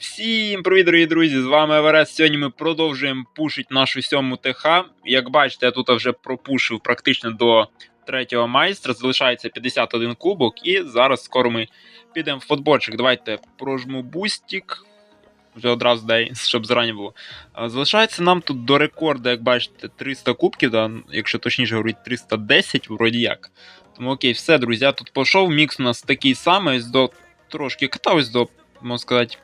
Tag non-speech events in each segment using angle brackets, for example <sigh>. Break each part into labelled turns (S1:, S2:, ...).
S1: Всім привіт, дорогі друзі! З вами Еверест. Сьогодні ми продовжуємо пушити нашу сьому ТХ. Як бачите, я тут вже пропушив практично до третього майстра. Залишається 51 кубок, і зараз скоро ми підемо в футбольчик. Давайте прожму бустик. Вже одразу дай, щоб зарані було. Залишається нам тут до рекорду, як бачите, 300 кубків, да? якщо точніше говорити, 310, вроді як. Тому окей, все, друзі, я тут пішов. Мікс у нас такий самий, ось до трошки катався до, можна сказати,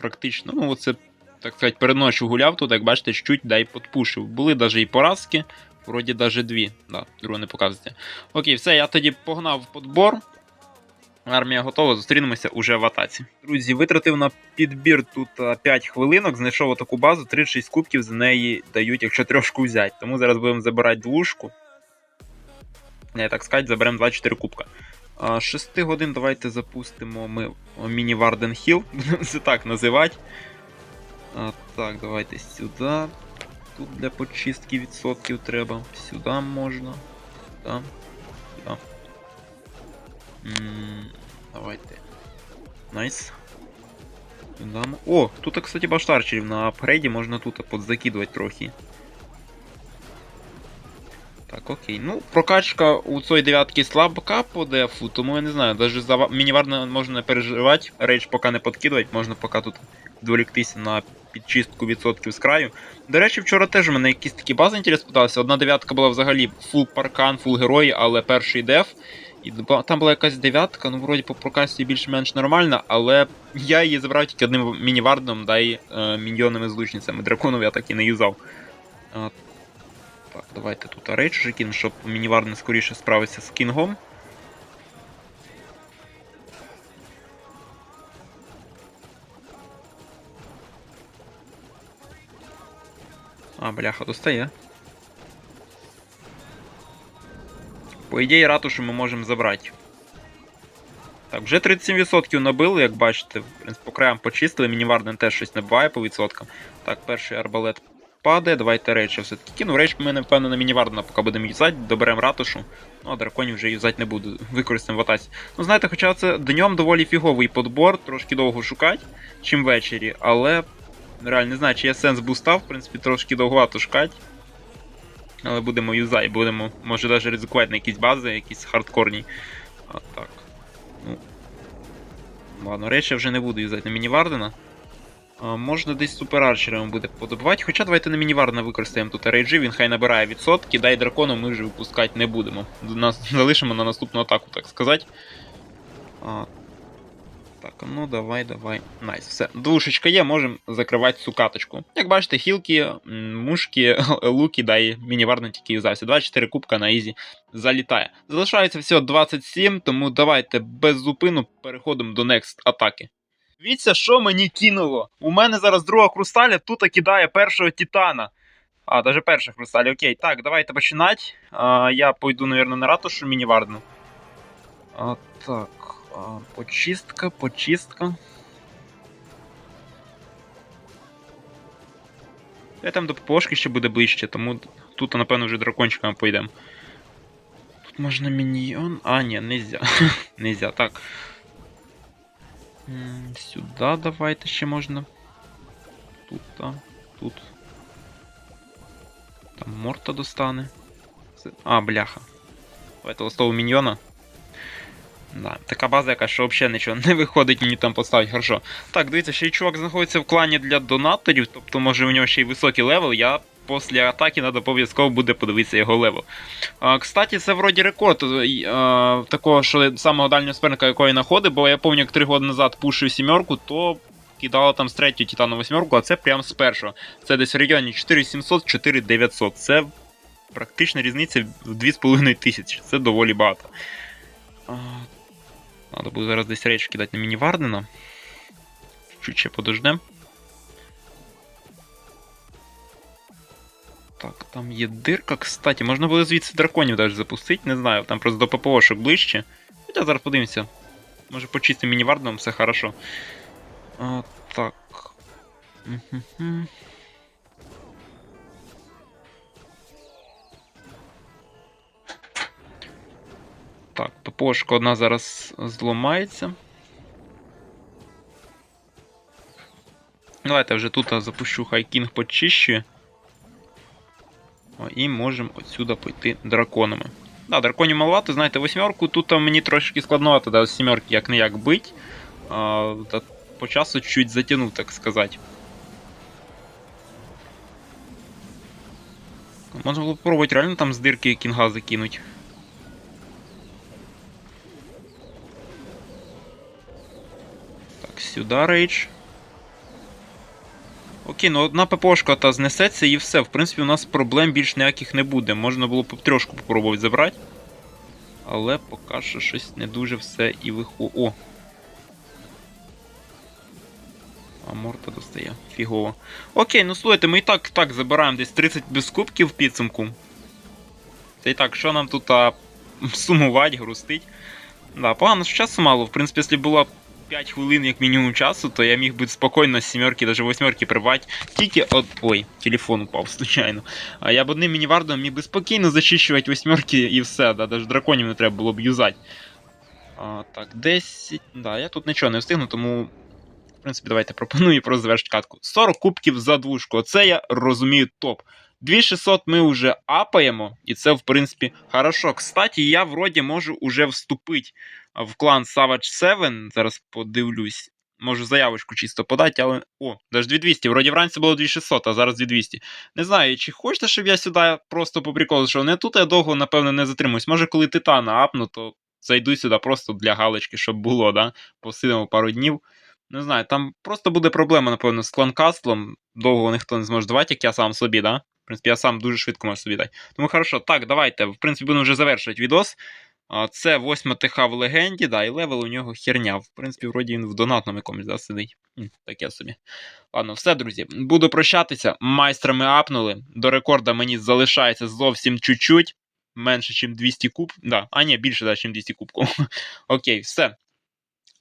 S1: практично. Ну, оце, так сказати, перед гуляв тут, як бачите, чуть дай подпушив. Були навіть і поразки, вроді навіть дві. Да, другу не показуєте. Окей, все, я тоді погнав подбор. Армія готова, зустрінемося уже в атаці. Друзі, витратив на підбір тут 5 хвилинок, знайшов таку базу, 36 кубків з неї дають, якщо трьошку взяти. Тому зараз будемо забирати двушку. Не, так сказати, заберемо 24 кубка. А, 6 годин давайте запустимо ми міні Варден Хіл, <laughs> будемо це так називати. А, так, давайте сюди. Тут для почистки відсотків треба. Сюди можна. Сюди. Сюди. Давайте. Найс. О, тут, кстати, баштарчерів на апгрейді можна тут подзакидувати трохи. Окей. Ну, прокачка у цієї дев'ятки слабка по дефу, тому я не знаю, навіть за ва- мініварно можна переживати, рейдж поки не подкидувати, можна поки тут відволіктися на підчистку відсотків з краю. До речі, вчора теж у мене якісь такі бази інтерес питалися. Одна дев'ятка була взагалі фул паркан, фул герої, але перший деф. І там була якась дев'ятка, ну вроді по прокасті більш-менш нормальна, але я її забрав тільки одним мінівардом, да і е, міньйонними злучницями. Драконов я так і не юзав. Так, давайте тут рейдж уже кинемо, щоб мініварне скоріше справитися з кінгом. А, бляха, достає. По ідеї, ратушу ми можемо забрати. Так, вже 37% набили, як бачите. По краям почистили, мініварден теж щось набиває по відсоткам. Так, перший арбалет падає, давайте я все-таки кину. Рейдж ми, напевно, на мінівардена поки будемо юзати, доберемо ратушу. Ну, а драконів вже юзати не буду, використаємо в атаці. Ну, знаєте, хоча це днем доволі фіговий подбор, трошки довго шукати, чим ввечері, але реально не знаю, чи є сенс буста, в принципі, трошки довгувато шукати. Але будемо юзати, будемо, може навіть ризикувати на якісь бази, якісь хардкорні. А, так. Ну. Ладно, речі я вже не буду юзати на мінівардена. А, можна десь суперарчером буде подобувати. Хоча давайте на мінівардена використаємо тут рейджі, він хай набирає відсотки, дай дракону ми вже випускати не будемо. Нас <laughs> залишимо на наступну атаку, так сказати. А, так, ну давай, давай. Найс, все. Двушечка є, можемо закривати цю каточку. Як бачите, хілки, мушки, <laughs> луки, да і тільки юзався. 24 кубка на ізі залітає. Залишається всього 27, тому давайте без зупину переходимо до next атаки. Дивіться, що мені кинуло. У мене зараз друга хрусталя, тут кидає першого титана. А, навіть перша хрусталя, окей. Так, давайте починати. А, я пойду, мабуть, на ратушу мініварну. А, так. А, почистка, почистка. Я там до ППОшки ще буде ближче, тому тут, напевно, вже дракончиками поїдемо. Тут можна міньйон. А, ні, нельзя. <laughs> нельзя, так. М, Сюди давайте ще можна. Тут, та, тут. Там морта достане. А, бляха. Давайте листового міньйона. Да, така база, яка що взагалі нічого не виходить мені там поставити, хорошо. Так, дивіться, ще й чувак знаходиться в клані для донаторів, тобто може у нього ще й високий левел. Я після атаки треба обов'язково буде подивитися його левел. А, кстати, це вроді рекорд е, такого, що самого дальнього суперника, якого я знаходив, бо я пам'ятаю, як 3 роки назад пушив сімерку, то кидало там з третьої титану восьмерку, а це прям з першого. Це десь в регіоні 4700-4900. Це практично різниця в 2,5 тисячі. Це доволі багато. А, Надо буде зараз десь рейдж кидати на міні-вардена. Чуть ще подождем. Так, там є дирка, кстати, можна було звідси драконів навіть запустити, не знаю, там просто до ППОшок ближче. Хоча зараз подивимося. Може почистим міні-варденом, все хорошо. А, так. Так, ППОшка одна зараз зламається. Давайте вже тут запущу хай кінг почищує. І можемо отсюда пойти драконами. Да, драконів маловато, знаєте, восьмерку тут мені трошки складновато, да, з сімерки як не як бить. А, та по часу чуть затягнув, так сказати. Можна було попробувати реально там з дирки кінга закинуть. Так, сюди рейдж. Окей, ну одна ППшка та знесеться і все. В принципі, у нас проблем більш ніяких не буде. Можна було б трьошку попробувати забрати. Але поки що щось не дуже все і виходить. О! А морта достає. Фігово. Окей, ну слухайте, ми і так так забираємо десь 30 без кубків в підсумку. Це і так, що нам тут а, сумувати, грустить. Да, погано, що часу мало. В принципі, якщо було 5 хвилин як мінімум часу, то я міг би спокійно з сімерки, навіть восьмерки прибати. Тільки от. Ой, телефон упав, <laughs> случайно. А я б одним мінівардом міг би спокійно зачищувати восьмерки і все, да, навіть драконів не треба було б юзати. А, так, 10. Да, я тут нічого не встигну, тому. В принципі, давайте пропоную просто завершити катку. 40 кубків за двушку. Оце я розумію топ. 2600 ми вже апаємо, і це, в принципі, хорошо. Кстати, я вроді можу уже вступити в клан Savage 7. Зараз подивлюсь. Можу заявочку чисто подати, але. О, навіть 2200. Вроді вранці було 2600, а зараз 2200. Не знаю, чи хочете, щоб я сюди просто по що не тут я довго, напевно, не затримуюсь. Може, коли титана апну, то зайду сюди просто для галочки, щоб було, да? Посидимо пару днів. Не знаю, там просто буде проблема, напевно, з кланкастлом. Довго ніхто не зможе давати, як я сам собі, да? В принципі, я сам дуже швидко можу собі дати. Тому хорошо, так, давайте. В принципі, будемо вже завершувати відос. Це 8 ТХ в легенді, да, і левел у нього херня. В принципі, вроді він в донатному якомусь да, сидить. Таке собі. Ладно, все, друзі. Буду прощатися. Майстрами апнули. До рекорда мені залишається зовсім чуть-чуть. Менше, ніж 200 куб. Да, а ні, більше, да, ніж 200 кубків. <laughs> Окей, все.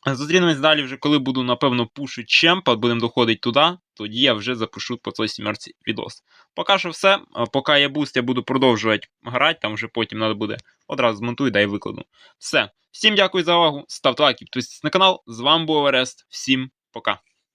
S1: Зустрінемось далі, вже коли буду, напевно, пушити чемпа, будемо доходити туди, тоді я вже запишу по цій сімерці відос. Поки що все. Поки є буст, я буду продовжувати грати, там вже потім треба буде одразу змонтую, да і викладу. Все. Всім дякую за увагу. Ставте лайки, підписуйтесь на канал. З вами був Орест. Всім пока.